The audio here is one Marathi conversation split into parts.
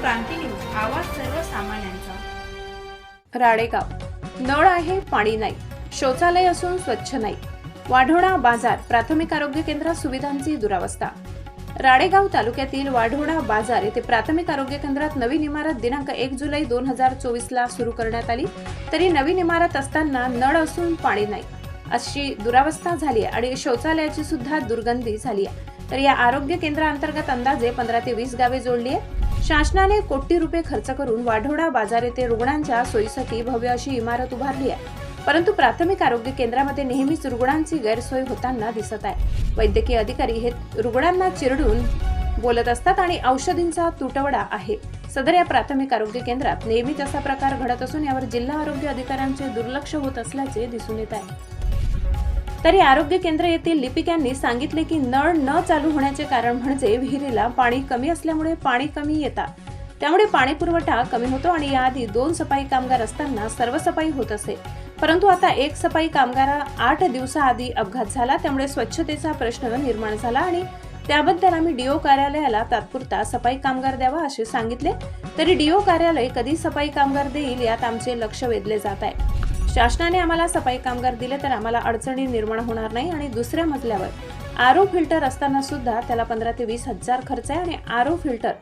क्रांती न्यूज आवाज सर्वसामान्यांचा. राडेगाव. नळ आहे पाणी नाही. शौचालय असून स्वच्छ नाही. वाढोणा बाजार प्राथमिक आरोग्य केंद्रात सुविधांची दुरावस्था. राडेगाव तालुक्यातील वाढोणा बाजार येथे प्राथमिक आरोग्य केंद्रात नवीन इमारत दिनांक एक जुलै दोन हजार चोवीस ला सुरू करण्यात आली. तरी नवीन इमारत असताना नळ असून पाणी नाही. अशी दुरावस्था झाली आहे आणि शौचालयाची सुद्धा दुर्गंधी झाली आहे. तर या आरोग्य केंद्राअंतर्गत अंदाजे पंधरा ते वीस गावे जोडली आहे शासनाने कोटी रुपये खर्च करून वाढोडा बाजार येथे रुग्णांच्या सोयीसाठी भव्य अशी इमारत उभारली आहे. परंतु प्राथमिक आरोग्य केंद्रामध्ये नेहमीच रुग्णांची गैरसोय होताना दिसत आहे. वैद्यकीय अधिकारी हे रुग्णांना चिरडून बोलत असतात आणि औषधींचा तुटवडा आहे. सदर या प्राथमिक आरोग्य केंद्रात नेहमीच असा प्रकार घडत असून यावर जिल्हा आरोग्य अधिकाऱ्यांचे दुर्लक्ष होत असल्याचे दिसून येत आहे. तरी आरोग्य केंद्र येथील लिपिक यांनी सांगितले की नळ न चालू होण्याचे कारण म्हणजे विहिरीला पाणी कमी असल्यामुळे पाणी कमी येतात. त्यामुळे पाणी पुरवठा कमी होतो आणि याआधी दोन सफाई कामगार असताना सर्व सफाई होत असे. परंतु आता एक सफाई कामगारा आठ दिवसाआधी अपघात झाला त्यामुळे स्वच्छतेचा प्रश्न निर्माण झाला आणि त्याबद्दल आम्ही डीओ कार्यालयाला तात्पुरता सफाई कामगार द्यावा असे सांगितले. तरी डीओ कार्यालय कधी सफाई कामगार देईल यात आमचे लक्ष वेधले जात आहे. शासनाने आम्हाला सफाई कामगार दिले तर आम्हाला अडचणी निर्माण होणार नाही आणि दुसऱ्या मजल्यावर आरो फिल्टर असताना सुद्धा त्याला पंधरा ते वीस हजार खर्च आहे आणि आरो फिल्टर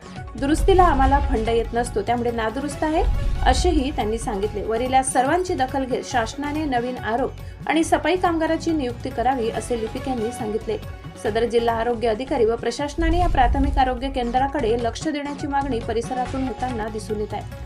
दुरुस्तीला आम्हाला फंड येत नसतो. त्यामुळे नादुरुस्त आहे असेही त्यांनी सांगितले. वरील सर्वांची दखल घेत शासनाने नवीन आरोप आणि सफाई कामगाराची नियुक्ती करावी असे लिपिक यांनी सांगितले. सदर जिल्हा आरोग्य अधिकारी व प्रशासनाने या प्राथमिक आरोग्य केंद्राकडे लक्ष देण्याची मागणी परिसरातून होताना दिसून येत आहे.